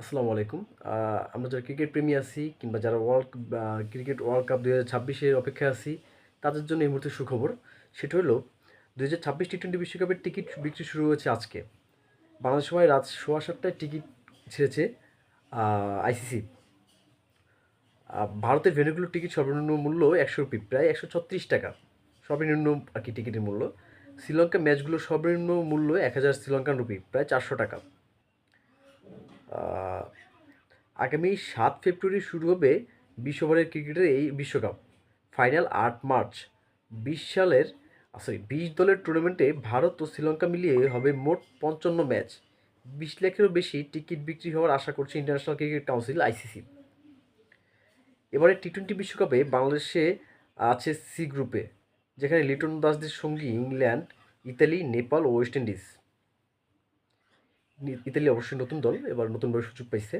আসসালামু আলাইকুম। আমরা যারা ক্রিকেট প্রেমী আছি কিংবা যারা ওয়ার্ল্ড ক্রিকেট ওয়ার্ল্ড কাপ দুই হাজার ছাব্বিশের অপেক্ষায় আছি, তাদের জন্য এই মুহূর্তে সুখবর। সেটা হলো, দুই হাজার ছাব্বিশ টি টোয়েন্টি বিশ্বকাপের টিকিট বিক্রি শুরু হয়েছে আজকে। বাংলাদেশ সময় রাত সোয়া সাতটায় টিকিট ছেড়েছে আইসিসি ভারতের ভেনুগুলোর টিকিট সর্বনিম্ন মূল্য একশো রুপি, প্রায় একশো ছত্রিশ টাকা। সর্বনিম্ন আর কি টিকিটের মূল্য। শ্রীলঙ্কা ম্যাচগুলোর সর্বনিম্ন মূল্য এক হাজার শ্রীলঙ্কান রুপি, প্রায় চারশো টাকা। আগামী সাত ফেব্রুয়ারি শুরু হবে বিশ ওভারের ক্রিকেটের এই বিশ্বকাপ। ফাইনাল আট মার্চ। বিশ সালের সরি বিশ দলের টুর্নামেন্টে ভারত ও শ্রীলঙ্কা মিলিয়ে হবে মোট পঞ্চান্ন ম্যাচ বিশ লাখেরও বেশি টিকিট বিক্রি হওয়ার আশা করছে ইন্টারন্যাশনাল ক্রিকেট কাউন্সিল আইসিসি এবারে টি টোয়েন্টি বিশ্বকাপে বাংলাদেশে আছে সি গ্রুপে যেখানে লিটন দাসদের সঙ্গী ইংল্যান্ড, ইতালি, নেপাল ও ওয়েস্ট ইন্ডিজ। ইতালি অবশ্যই নতুন দল, এবার নতুন নতুনভাবে সুযোগ পাইছে।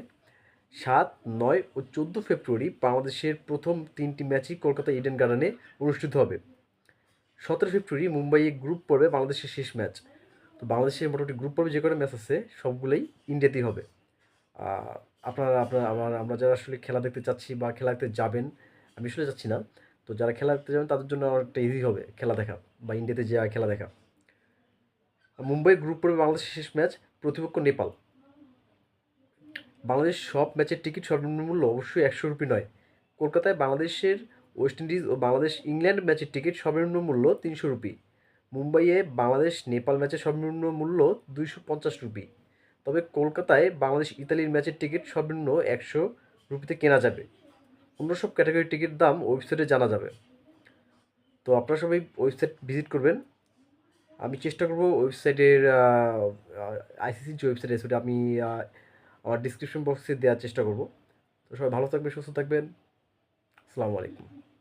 সাত, নয় ও চোদ্দ ফেব্রুয়ারি বাংলাদেশের প্রথম তিনটি ম্যাচই কলকাতা ইডেন গার্ডেনে অনুষ্ঠিত হবে। সতেরো ফেব্রুয়ারি মুম্বাইয়ে গ্রুপ পর্বে বাংলাদেশের শেষ ম্যাচ। তো বাংলাদেশের মোটামুটি গ্রুপ পর্বে যে কটা ম্যাচ আছে, সবগুলোই ইন্ডিয়াতেই হবে। আপনারা আপনারা, আমার, আমরা যারা আসলে খেলা দেখতে চাচ্ছি বা খেলা দেখতে যাবেন, আমি আসলে যাচ্ছি না। তো যারা খেলা দেখতে যাবেন, তাদের জন্য একটা ইজি হবে, খেলা দেখা বা ইন্ডিয়াতে যে খেলা দেখা। মুম্বাই গ্রুপ পর্বে বাংলাদেশের শেষ ম্যাচ প্রতিপক্ষ নেপাল। বাংলাদেশ সব ম্যাচের টিকিট সর্বনিম্ন মূল্য অবশ্যই একশো রুপি নয়। কলকাতায় বাংলাদেশের ওয়েস্ট ইন্ডিজ ও বাংলাদেশ ইংল্যান্ড ম্যাচের টিকিট সর্বনিম্ন মূল্য তিনশো রুপি। মুম্বাইয়ে বাংলাদেশ নেপাল ম্যাচের সর্বনিম্ন মূল্য দুইশো পঞ্চাশ রুপি। তবে কলকাতায় বাংলাদেশ ইতালির ম্যাচের টিকিট সর্বনিম্ন একশো রুপিতে কেনা যাবে। অন্য সব ক্যাটাগরির টিকিট দাম ওয়েবসাইটে জানা যাবে। তো আপনারা সবাই ওয়েবসাইট ভিজিট করবেন। আমি চেষ্টা করব ওয়েবসাইটের আইসিসির যে ওয়েবসাইট আছে ওটা আমি আমার ডিসক্রিপশন বক্সে দেওয়ার চেষ্টা করব। তো সবাই ভালো থাকবেন, সুস্থ থাকবেন। আসসালামু আলাইকুম।